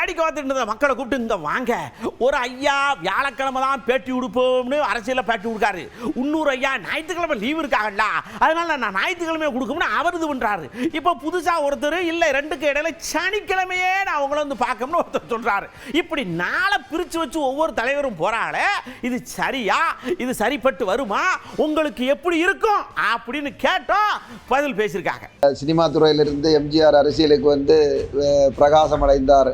வேடிக்கை பார்த்துட்டு இருந்த மக்களை கூப்பிட்டு இந்த வாங்க. ஒரு ஐயா வியாழக்கிழமை தான் பேட்டி கொடுப்போம்னு அரசியலில் பேட்டி கொடுக்காரு இன்னொரு ஐயா ஞாயிற்றுக்கிழமை லீவ் இருக்காங்கல்ல. அதனால நான் ஞாயிற்றுக்கிழமையை கொடுக்கணும்னு அவர் இது பண்ணுறாரு இப்போ புதுசாக ஒருத்தர் இல்லை ரெண்டுக்கு இடையில சனிக்கிழமையே நான் அவங்கள வந்து பார்க்கணும்னு ஒருத்தர் சொல்கிறாரு இப்படி நாளை பிரித்து வச்சு ஒவ்வொரு தலைவரும் போகிறாளே இது சரியா? இது சரிப்பட்டு வருமா? உங்களுக்கு எப்படி இருக்கும்? அப்படின்னு கேட்டோம். பதில் பேசியிருக்காங்க. சினிமா துறையிலிருந்து எம்ஜிஆர் அரசியலுக்கு வந்து பிரகாசம் அடைந்தார்.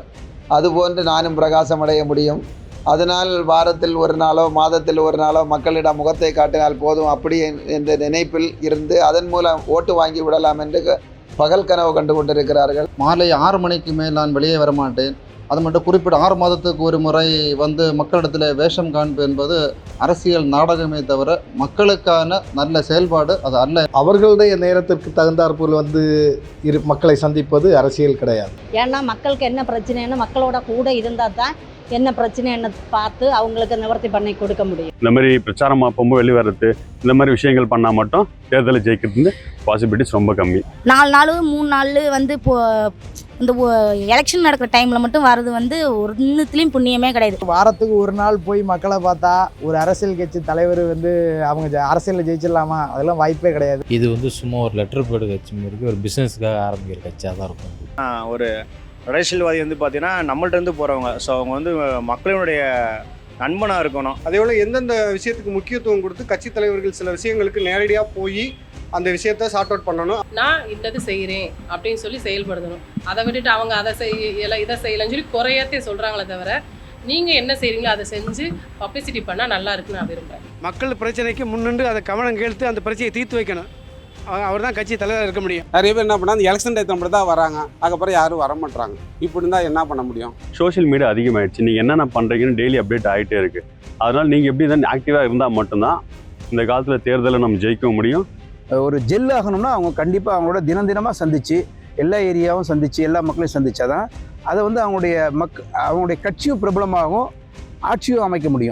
அதுபோன்று நானும் பிரகாசம் அடைய முடியும். அதனால் வாரத்தில் ஒரு நாளோ மாதத்தில் ஒரு நாளோ மக்களிடம் முகத்தை காட்டினால் போதும். அப்படி என்- என்ற நினைப்பில் இருந்து அதன் மூலம் ஓட்டு வாங்கி விடலாம் என்று பகல் கனவு கண்டு கொண்டிருக்கிறார்கள். மாலை ஆறு மணிக்கு மேல் நான் வெளியே வரமாட்டேன். அது மட்டும் குறிப்பிட்ட ஆறு மாதத்துக்கு ஒரு முறை வந்து மக்களிடத்தில் வேஷம் காண்பு என்பது அரசியல் நாடகமே தவிர மக்களுக்கான நல்ல செயல்பாடு அது அல்ல. அவர்களுடைய நேரத்திற்கு தகுந்தாற்போல் வந்து இரு மக்களை சந்திப்பது அரசியல் கிடையாது. ஏன்னா மக்களுக்கு என்ன பிரச்சனைன்னு மக்களோட கூட இருந்தால் தான் என்ன பிரச்சனைன்னு பார்த்து அவங்களுக்கு நிவர்த்தி பண்ணி கொடுக்க முடியும். இந்த மாதிரி பிரச்சாரம் அப்பவும் வெளியே வர்றது இந்த மாதிரி விஷயங்கள் பண்ணால் மட்டும் தேர்தலை ஜெயிக்கிறது பாசிபிலிட்டிஸ் ரொம்ப கம்மி. நாலு நாள் மூணு நாள் வந்து இப்போ இந்த எலெக்ஷன் நடக்கிற டைமில் மட்டும் வர்றது வந்து ஒன்றுத்துலேயும் புண்ணியமே கிடையாது. வாரத்துக்கு ஒரு நாள் போய் மக்களை பார்த்தா ஒரு அரசியல் கட்சி தலைவர் வந்து அவங்க அரசியல்ல ஜெயிச்சிடலாமா? அதெல்லாம் வாய்ப்பே கிடையாது. இது வந்து சும்மா ஒரு லெட்டர் பேடு கட்சி மாதிரி ஒரு பிஸ்னஸ்க்காக ஆரம்பிக்கிற கட்சியாக தான் இருக்கும். ஒரு அரசியல்வாதி வந்து பார்த்தீங்கன்னா நம்மள்ட்ட இருந்து போகிறவங்க ஸோ அவங்க வந்து மக்களினுடைய நண்பனாக இருக்கணும். அதே போல் எந்தெந்த விஷயத்துக்கு முக்கியத்துவம் கொடுத்து கட்சி தலைவர்கள் சில விஷயங்களுக்கு நேரடியாக போய் அந்த விஷயத்த சார்ட் அவுட் பண்ணணும். நான் இந்தது செய்கிறேன் அப்படின்னு சொல்லி செயல்படுத்தணும். அதை விட்டுட்டு அவங்க அதை செய்யலை இதை செய்யலைன்னு சொல்லி குறையத்தே சொல்கிறாங்களே தவிர நீங்கள் என்ன செய்கிறீங்களோ அதை செஞ்சு பப்ளிசிட்டி பண்ணால் நல்லா இருக்குன்னு நான் விரும்புகிறேன் மக்கள் பிரச்சனைக்கு முன்னின்று அதை கவனம் கேழ்த்து அந்த பிரச்சனையை தீர்த்து வைக்கணும். அவர் தான் கட்சி தலைவர் இருக்க முடியும். நிறைய பேர் என்ன பண்ணா அந்த எலெக்ஷன் டயத்தில் மட்டும் தான் வராங்க. அதுக்கப்புறம் யாரும் வர மாட்டாங்க இப்படி இருந்தால் என்ன பண்ண முடியும்? சோஷியல் மீடியா அதிகமாகிடுச்சு நீங்கள் என்னென்ன பண்ணுறீங்கன்னு டெய்லி அப்டேட் ஆகிட்டே இருக்குது அதனால் நீங்கள் எப்படி தான் ஆக்டிவாக இருந்தால் மட்டும்தான் இந்த காலத்தில் தேர்தலை நம்ம ஜெயிக்க முடியும். ஒரு ஜெல் ஆகணும்னா அவங்க கண்டிப்பாக அவங்களோட தினம் தினமாக சந்திச்சு எல்லா ஏரியாவும் சந்திச்சு எல்லா மக்களையும் சந்திச்சாதான் அதை வந்து அவங்களுடைய மக் அவங்களுடைய கட்சியும் பிரபலமாகவும் ஆட்சியும் அமைக்க முடியும்.